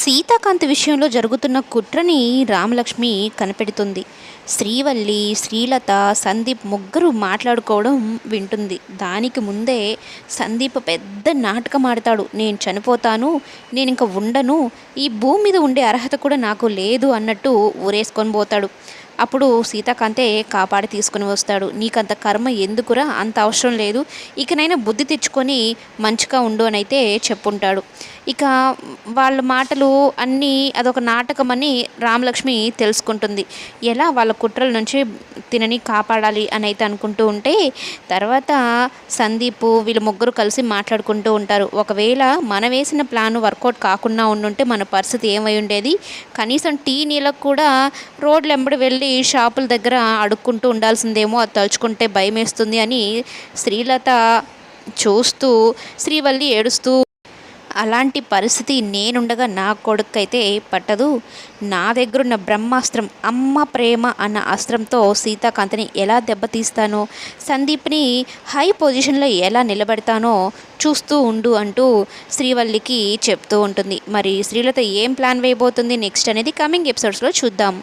సీతాకాంత్ విషయంలో జరుగుతున్న కుట్రని రామలక్ష్మి కనిపెడుతుంది. శ్రీవల్లి శ్రీలత సందీప్ ముగ్గురు మాట్లాడుకోవడం వింటుంది. దానికి ముందే సందీప్ పెద్ద నాటకం ఆడతాడు. నేను చనిపోతాను నేను ఇంకా ఉండను ఈ భూమి మీద ఉండే అర్హత కూడా నాకు లేదు అన్నట్టు ఊరేసుకొని పోతాడు. అప్పుడు సీతాకాంతే కాపాడి తీసుకుని వస్తాడు. నీకంత కర్మ ఎందుకురా? అంత అవసరం లేదు. ఇకనైనా బుద్ధి తెచ్చుకొని మంచిగా ఉండు అని అయితే చెప్పుంటాడు. ఇక వాళ్ళ మాటలు అన్నీ అదొక నాటకం అని రామలక్ష్మి తెలుసుకుంటుంది. ఎలా వాళ్ళ కుట్రల నుంచి తినని కాపాడాలి అని అయితే అనుకుంటూ ఉంటే తర్వాత సందీప్ వీళ్ళు ముగ్గురు కలిసి మాట్లాడుకుంటూ ఉంటారు. ఒకవేళ మనం వేసిన ప్లాన్ వర్కౌట్ కాకుండా ఉండుంటే మన పరిస్థితి ఏమై ఉండేది? కనీసం టీ నీళ్ళకు కూడా రోడ్లు వెంబడి వెళ్ళి షాపుల దగ్గర అడుక్కుంటూ ఉండాల్సిందేమో అది తలుచుకుంటే భయం వేస్తుంది అని శ్రీలత చూస్తూ శ్రీవల్లి ఏడుస్తూ అలాంటి పరిస్థితి నేనుండగా నా కొడుకైతే పట్టదు. నా దగ్గరున్న బ్రహ్మాస్త్రం అమ్మ ప్రేమ అన్న అస్త్రంతో సీతాకాంతని ఎలా దెబ్బతీస్తానో సందీప్ని హై పొజిషన్లో ఎలా నిలబెడతానో చూస్తూ ఉండు అంటూ శ్రీవల్లికి చెప్తూ ఉంటుంది. మరి శ్రీలత ఏం ప్లాన్ వేయబోతుంది నెక్స్ట్ అనేది కమింగ్ ఎపిసోడ్స్లో చూద్దాం.